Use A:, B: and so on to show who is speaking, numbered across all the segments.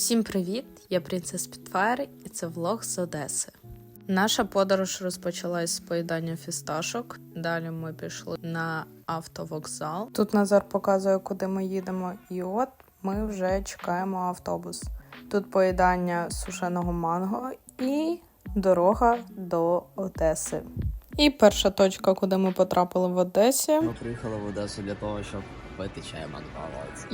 A: Всім привіт! Я принцес Спітфайр і це влог з Одеси. Наша подорож розпочалась з поїдання фісташок. Далі ми пішли на автовокзал. Тут Назар показує, куди ми їдемо, і от ми вже чекаємо автобус. Тут поїдання сушеного манго і дорога до Одеси. І перша точка, куди ми потрапили в Одесі.
B: Ми приїхали в Одесу для того, щоб пити чай Макдональдс.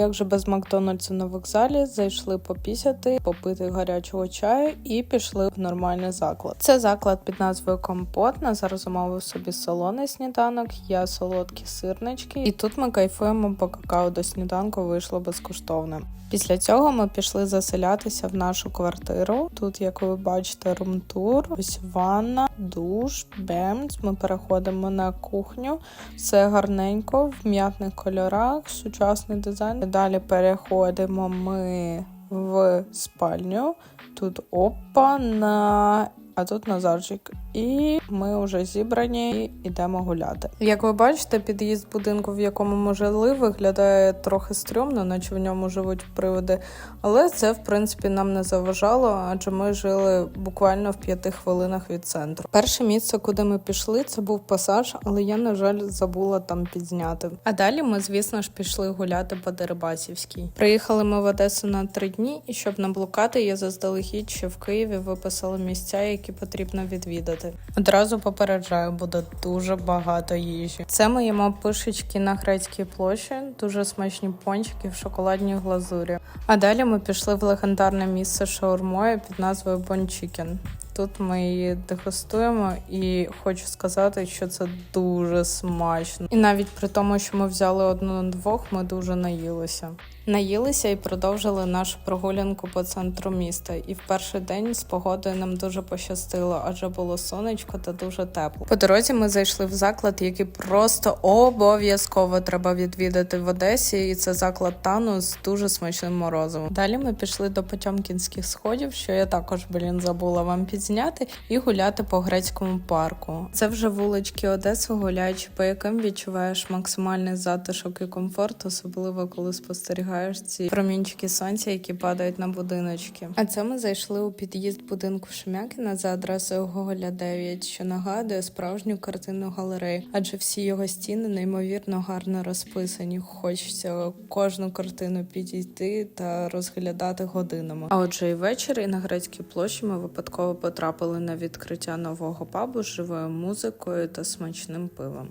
A: Як же без Макдональдсу на вокзалі зайшли попісяти, попити гарячого чаю і пішли в нормальний заклад. Це заклад під назвою Компот. Назар замовив собі солоний сніданок, я солодкі сирнички. І тут ми кайфуємо, бо какао до сніданку вийшло безкоштовне. Після цього ми пішли заселятися в нашу квартиру. Тут, як ви бачите, румтур, ось ванна, душ, бемц. Ми переходимо на кухню. Все гарненько в м'ятних кольорах, сучасний дизайн. Далі переходимо ми в спальню. Тут опа на. А тут Назарчик. І ми вже зібрані і йдемо гуляти. Як ви бачите, під'їзд будинку, в якому ми жили, виглядає трохи стрьомно, наче в ньому живуть приводи. Але це, в принципі, нам не заважало, адже ми жили буквально в п'яти хвилинах від центру. Перше місце, куди ми пішли, це був пасаж, але я, на жаль, забула там підзняти. А далі ми, звісно ж, пішли гуляти по Дерибасівській. Приїхали ми в Одесу на три дні, і щоб не блукати, я заздалегідь ще в Києві виписала місця, які потрібно відвідати. Одразу попереджаю, буде дуже багато їжі. Це ми їмо пишечки на грецькій площі, дуже смачні пончики в шоколадній глазурі. А далі ми пішли в легендарне місце шаурмою під назвою Бончікен. Тут ми її дегустуємо, і хочу сказати, що це дуже смачно. І навіть при тому, що ми взяли одну на двох, ми дуже наїлися. Наїлися і продовжили нашу прогулянку по центру міста. І в перший день з погодою нам дуже пощастило, адже було сонечко та дуже тепло. По дорозі ми зайшли в заклад, який просто обов'язково треба відвідати в Одесі. І це заклад Тану з дуже смачним морозивом. Далі ми пішли до Потьомкінських сходів, що я також блін забула вам підзняти, і гуляти по грецькому парку. Це вже вулички Одеси, гуляючи, по яким відчуваєш максимальний затишок і комфорт, особливо коли спостерігаєш ці промінчики сонця, які падають на будиночки. А це ми зайшли у під'їзд будинку Шемякіна за адресою Гоголя 9, що нагадує справжню картинну галерею, адже всі його стіни неймовірно гарно розписані. Хочеться кожну картину підійти та розглядати годинами. А отже, і ввечері на грецькій площі ми випадково потрапили на відкриття нового пабу живою музикою та смачним пивом.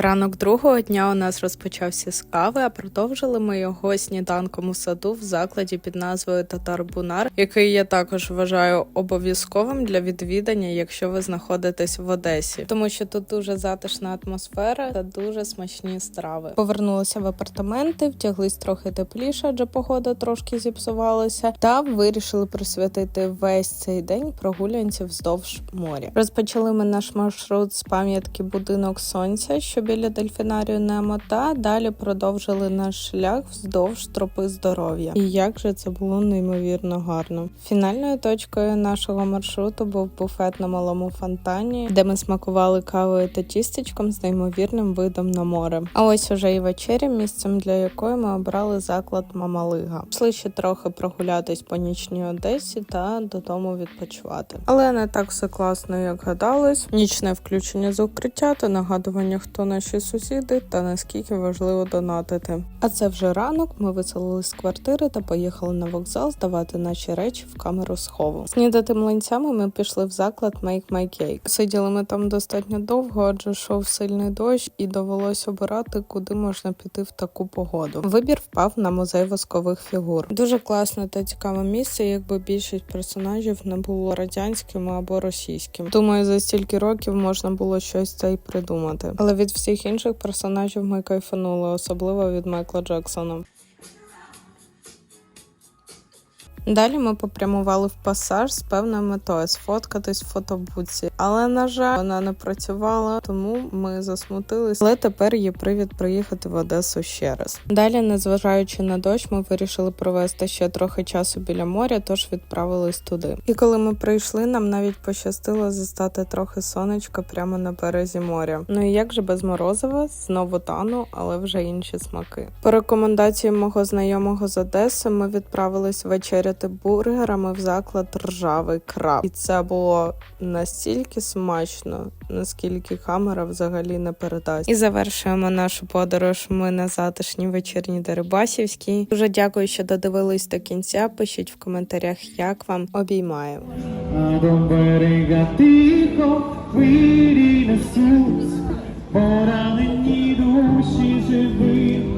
A: Ранок другого дня у нас розпочався з кави, а продовжили ми його сніданком у саду в закладі під назвою Татар Бунар, який я також вважаю обов'язковим для відвідання, якщо ви знаходитесь в Одесі, тому що тут дуже затишна атмосфера та дуже смачні страви. Повернулися в апартаменти, втяглись трохи тепліше, адже погода трошки зіпсувалася, та вирішили присвятити весь цей день прогулянці вздовж моря. Розпочали ми наш маршрут з пам'ятки будинок сонця, що біля дельфінарію Немо, та далі продовжили наш шлях вздовж тропи здоров'я. І як же це було неймовірно гарно. Фінальною точкою нашого маршруту був буфет на малому фонтані, де ми смакували кавою та тістечком з неймовірним видом на море. А ось уже і вечеря, місцем для якої ми обрали заклад Мамалига. Пішли ще трохи прогулятись по нічній Одесі та додому відпочивати. Але не так все класно, як гадалось. Нічне включення з укриття та нагадування, хто наші сусіди та наскільки важливо донатити. А це вже ранок. Ми виселились з квартири та поїхали на вокзал здавати наші речі в камеру схову. Снідати млинцями ми пішли в заклад Make My Cake. Сиділи ми там достатньо довго, адже йшов сильний дощ, і довелось обирати, куди можна піти в таку погоду. Вибір впав на музей воскових фігур. Дуже класне та цікаве місце, якби більшість персонажів не було радянськими або російським. Думаю, за стільки років можна було щось це й придумати. Але від всіх інших персонажів ми кайфанули, особливо від Майкла Джексона. Далі ми попрямували в пасаж з певною метою сфоткатись в фотобуці, але на жаль, вона не працювала, тому ми засмутились. Але тепер є привід приїхати в Одесу ще раз. Далі, незважаючи на дощ, ми вирішили провести ще трохи часу біля моря, тож відправились туди. І коли ми прийшли, нам навіть пощастило застати трохи сонечка прямо на березі моря. Ну і як же без морозива? Знову тану, але вже інші смаки. По рекомендації мого знайомого з Одеси ми відправились вечеряти бургерами в заклад ржавий краб. І це було настільки смачно, наскільки камера взагалі не передасть. І завершуємо нашу подорож. Ми на затишній вечірній Дерибасівській. Дуже дякую, що додивились до кінця. Пишіть в коментарях, як вам
C: несуть, поранені душі живих